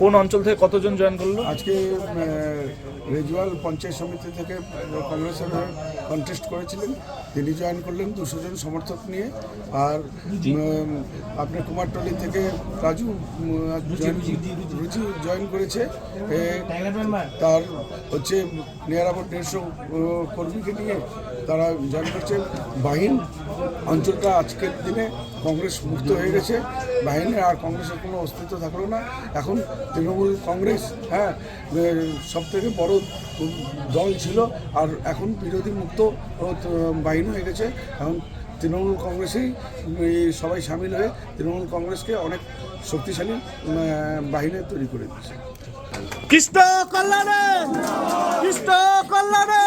কোন অঞ্চল থেকে কতজন জয়েন করল? আজকে রেজুয়াল পঞ্চায়েত সমিতি থেকে কংগ্রেসের কন্টেস্ট করেছিলেন। তিনি জয়েন করলেন দুশো জন সমর্থক নিয়ে। আর আপনার কুমারটলি থেকে রাজু রুচি জয়েন করেছে। তার হচ্ছে নিয়ার আবার দেড়শো কর্মীকে নিয়ে তারা জয়েন করছে। বাহিন অঞ্চলটা আজকের দিনে কংগ্রেস মুক্ত হয়ে গেছে। বাহিনীর আর কংগ্রেসের কোনো অস্তিত্ব থাকল না। এখন তৃণমূল কংগ্রেস হ্যাঁ সব থেকে বড় দল ছিল। আর এখন বিরোধী মুক্ত ও তো হয়ে গেছে। এখন তৃণমূল কংগ্রেসেই সবাই সামিল হয়ে তৃণমূল কংগ্রেসকে অনেক শক্তিশালী বাহিনী তৈরি করে দিয়েছে। কৃষ্ণ কল্যাণে! কৃষ্ণ কল্যাণে!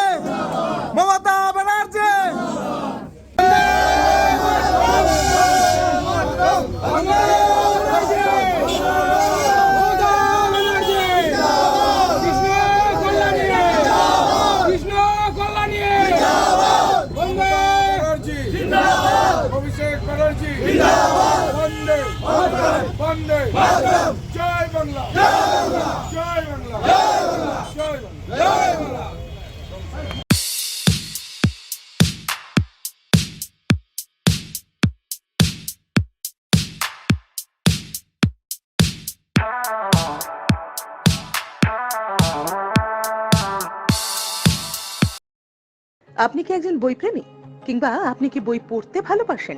আপনি কি একজন বই প্রেমী? কিংবা আপনি কি বই পড়তে ভালোবাসেন?